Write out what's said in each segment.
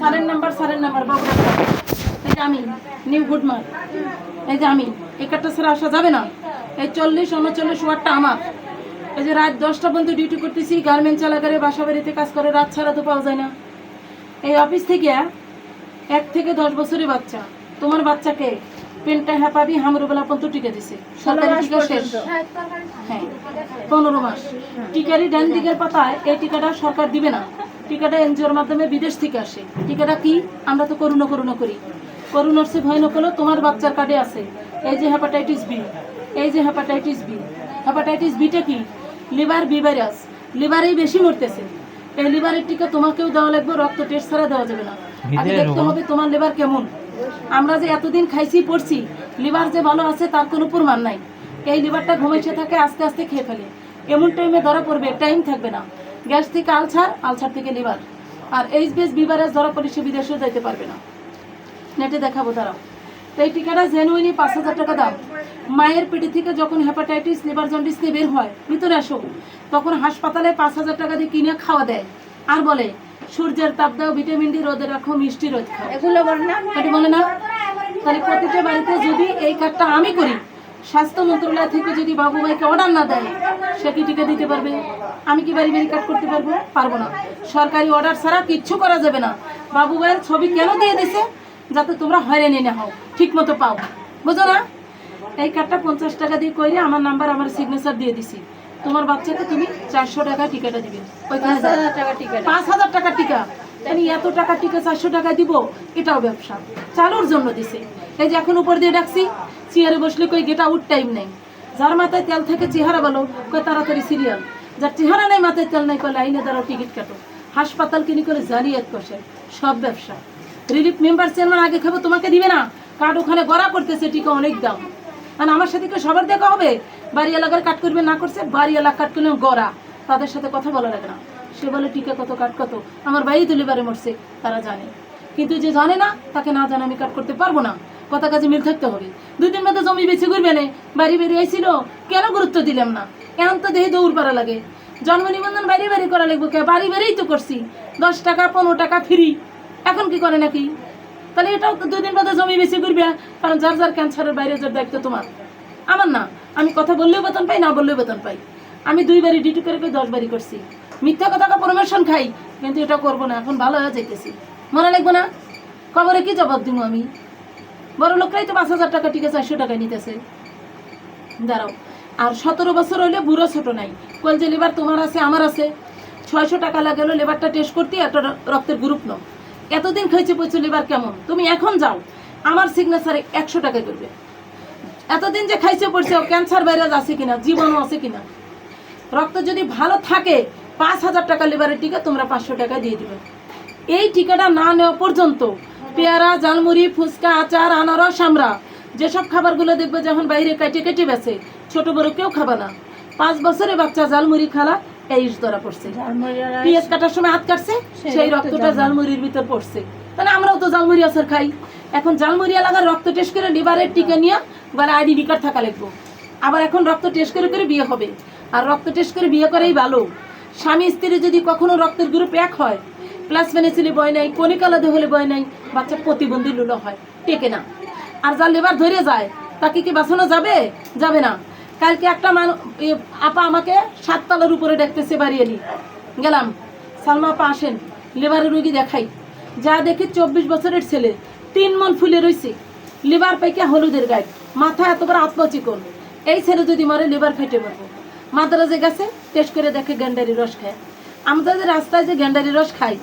সারের নাম্বার সারের নাম্বার বাবু এই যে আমি নিউ গুডমার এই যে আমি এই কার্ডটা ছাড়া আসা যাবে না? এই চল্লিশ উনচল্লিশ ওয়ার্ডটা আমার। এই যে রাত দশটা পর্যন্ত ডিউটি করতেছি গার্মেন্টস এলাকারে বাসা বাড়িতে কাজ করে রাত ছাড়া তো পাওয়া যায় না। এই অফিস থেকে এক থেকে দশ বছরের বাচ্চা। তোমার বাচ্চাকে পেনটা হ্যাপাবি হামরুবেলা পর্যন্ত টিকা দিছে। সরকারি টিকা শেষ। হ্যাঁ পনেরো মাস। টিকারই ডান দিকের পাতায় এই টিকাটা সরকার দিবে না। টিকাটা এনজিওর মাধ্যমে বিদেশ থেকে আসে। টিকাটা কি? আমরা তো করুণা করুণা করি। করুণার সে ভয় নকলো তোমার বাচ্চার কার্ডে আছে। এই যে হেপাটাইটিস বি এই যে হেপাটাইটিস বি হেপাটাইটিস বিটা কি? Liver B virus. লিভারেই বেশি মরতেছে। এই লিভারের টিকা তোমাকেও দেওয়া লাগবে রক্ত টেস্ট ছাড়া দেওয়া যাবে না। আগে দেখতে হবে তোমার লিভার কেমন। আমরা যে এতদিন খাইছি পড়ছি লিভার যে ভালো আছে তার কোনো প্রমাণ নাই। এই লিভারটা ঘুমাইছে থাকে আস্তে আস্তে খেয়ে ফেলে। এমন টাইমে ধরা পড়বে টাইম থাকবে না। গ্যাস থেকে আলসার আলসার থেকে লিভার। আর এইচ বেস বিভারেজ ধরা পড়লে সে বিদেশেও যাইতে পারবে না। নেটে দেখাবো তারাও। তো এই টিকাটা জেনুইনি পাঁচ হাজার টাকা দাম। মায়ের পেটে থেকে যখন হেপাটাইটিস লিভার জন্ডিস নিয়ে বের হয় ভিতরে আসো তখন হাসপাতালে পাঁচ হাজার টাকা দিয়ে কিনে খাওয়া দেয়। আর বলে সূর্যের তাপ দাও ভিটামিন ডি রোদে রাখো মিষ্টি রোদ খাও। এগুলো বলে না। বলে না। তাহলে প্রতিটা বাড়িতে যদি এই কার্ডটা আমি করি স্বাস্থ্য মন্ত্রণালয় থেকে যদি বাবু ভাইকে অর্ডার না দেয় সে কি টিকা দিতে পারবে? আমি কি বাড়ি বাড়ি কার্ড করতে পারব? পারব না। সরকারি অর্ডার ছাড়া কিচ্ছু করা যাবে না। বাবু ভাইয়ের ছবি কেন দিয়ে দিছে? যাতে তোমরা হয়রানি না হও। ঠিক মতো পাও। বুঝো না? এই কার্ডটা পঞ্চাশ টাকা দিয়ে কইরে আমার নাম্বার আমার সিগনেচার দিয়ে দিছি। তোমার বাচ্চাকে তুমি চারশো টাকা টিকাটা দিবে। হাজার টাকা পাঁচ হাজার টাকার টিকা। এত টাকার টিকা চারশো টাকা দিব? এটাও ব্যবসা। চালুর জন্য দিছে। এই যে এখন উপর দিয়ে ডাকছি, চেয়ারে বসলে কই গেটা আউট টাইম নেই। যার মাথায় তেল থেকে চেহারা বলো কই তাড়াতাড়ি সিরিয়াল যার চেহারা নেই, মাথায় তেল নেই কলে আইনে দ্বারা টিকিট কাটো। হাসপাতাল কিনি করে জালিয়াত করছে সব ব্যবসা। রিলিফ মেম্বার চেয়ারম্যান আগে খাব, তোমাকে দিবে না। কার্ড ওখানে গড়া করতেছে টিকা অনেক দাম। আর আমার সাথে কি সবার দেখা হবে? বাড়ি এলাকার কাট করবে, না করছে বাড়ি এলাকা কাট করলে গড়া। তাদের সাথে কথা বলা লাগে না। সে বলে টিকা কত কাট, কত। আমার বাড়ি তুলে বারে মরছে, তারা জানে। কিন্তু যে জানে না, তাকে না জানে আমি কাট করতে পারব না। কথা কাজে মিল থাকতে হবে। দুই দিন মধ্যে জমি বেছে ঘুরবে না, বাড়ি বেরিয়ে আইছিল, কেন গুরুত্ব দিলাম না? এখন তো দেহে দৌড় পারা লাগে। জন্ম নিবন্ধন বাড়ি বাড়ি করা লাগবে কে? বাড়ি বাড়িই তো করছি। দশ টাকা, পনেরো টাকা ফ্রি। এখন কি করে নাকি? তাহলে এটাও তো দুদিন বাদে জমি বেশি ঘুরবে, কারণ যার যার ক্যান্সারের বাইরে যার দায়িত্ব তোমার। আমার না, আমি কথা বললেও বেতন পাই, না বললেও বেতন পাই। আমি দুইবারই ডিউটি করে দশ বারই করছি। মিথ্যা কথা প্রমোশন খাই। কিন্তু এটা করব না, এখন ভালো হয়ে যাইতেছি। মনে লাগবে না খবরে কি জবাব দিব আমি? বড় লোকরাই তো পাঁচ হাজার টাকা টিকে চারশো টাকা নিতেছে। দাঁড়াও, আর সতেরো বছর হইলে বুড়ো ছোট নাই। কল যে লিভার তোমার আছে, আমার আছে। ছয়শো টাকা লাগে হলো লিভারটা টেস্ট করতে, একটা রক্তের গ্রুপ নাও। এতদিন খাইছে, পয়সা লেবার কেমন? তুমি এখন যাও, আমার সিগনেচারে একশো টাকা করবে। এতদিন যে খাইছে, পড়ছে ক্যান্সার ভাইরাস আছে কিনা, জীবাণু আছে কিনা? রক্ত যদি ভালো থাকে পাঁচ হাজার টাকা লিভারের টিকা তোমরা পাঁচশো টাকা দিয়ে দিবে। এই টিকাটা না নেওয়া পর্যন্ত পেয়ারা জালমুড়ি ফুচকা আচার আনারস আমরা যেসব খাবারগুলো দেখবে যখন বাইরে কেটে কেটে বেছে ছোট বড় কেউ খাবে না। পাঁচ বছরে বাচ্চা জালমুড়ি খালা এই ধরা পড়ছে। পেঁয়াজ কাটার সময় হাত কাটছে সেই রক্তটা জালমুড়ির ভিতর পড়ছে। তাহলে আমরাও তো জালমুড়ি আচার খাই। এখন জালমুড়ি এলাকার রক্ত টেস্ট করে লিভারের টিকা নিয়ে বলে আইডি কার্ড থাকা লাগবো। আবার এখন রক্ত টেস্ট করে করে বিয়ে হবে। আর রক্ত টেস্ট করে বিয়ে করেই ভালো। স্বামী স্ত্রী যদি কখনো রক্তের গ্রুপ এক হয় প্লাস ফেনেছিলি বয় নাই কনিকালাদে হলে বয় নাই, বাচ্চা প্রতিবন্ধী লুলো হয়, টেকে না। আর যার লেবার ধরে যায়, তাকে কি বাঁচানো যাবে? যাবে না। কালকে একটা মানুষ আপা আমাকে সাততলার উপরে দেখতেছে বাড়িয়ে নি গেলাম। সালমা আপা আসেন লেবারের রুগী দেখাই। যা দেখি চব্বিশ বছরের ছেলে, তিন মন ফুলে রইছে। লিভার পাইকা হলুদের গায়ে। মাথা এত বড় আত্মচিকন এই ছেলে যদি মরে লিভার ফেটে মরবো। মাদ্রাজে গেছে টেস্ট করে দেখে গেন্ডারি রস খায়। আমরা যে রাস্তায় যে গেন্ডারি রস খাই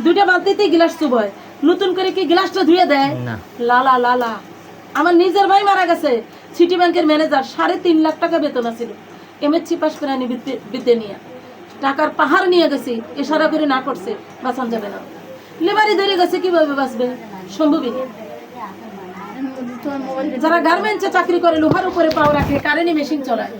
দুইটা বালতিতে গিলাস চুবয় নতুন করে কি গিলাসটা ধুয়ে দেয়? না। লালা লালা আমার নিজের ভাই মারা গেছে সিটি ব্যাংকের ম্যানেজার সাড়ে তিন লাখ টাকা বেতন আছিল। এমএসসি পাস করে আনি বিদ্যে- নিয়ে। টাকার পাহাড় নিয়ে গেছি ইশারা করে না করছে বাঁচান যাবে না। লেবারি ধরে গেছে কীভাবে বাঁচবে? সম্ভবই যারা গার্মেন্টসে চাকরি করে লোহার উপরে পাও রাখে কারেন্টে মেশিন চলায়।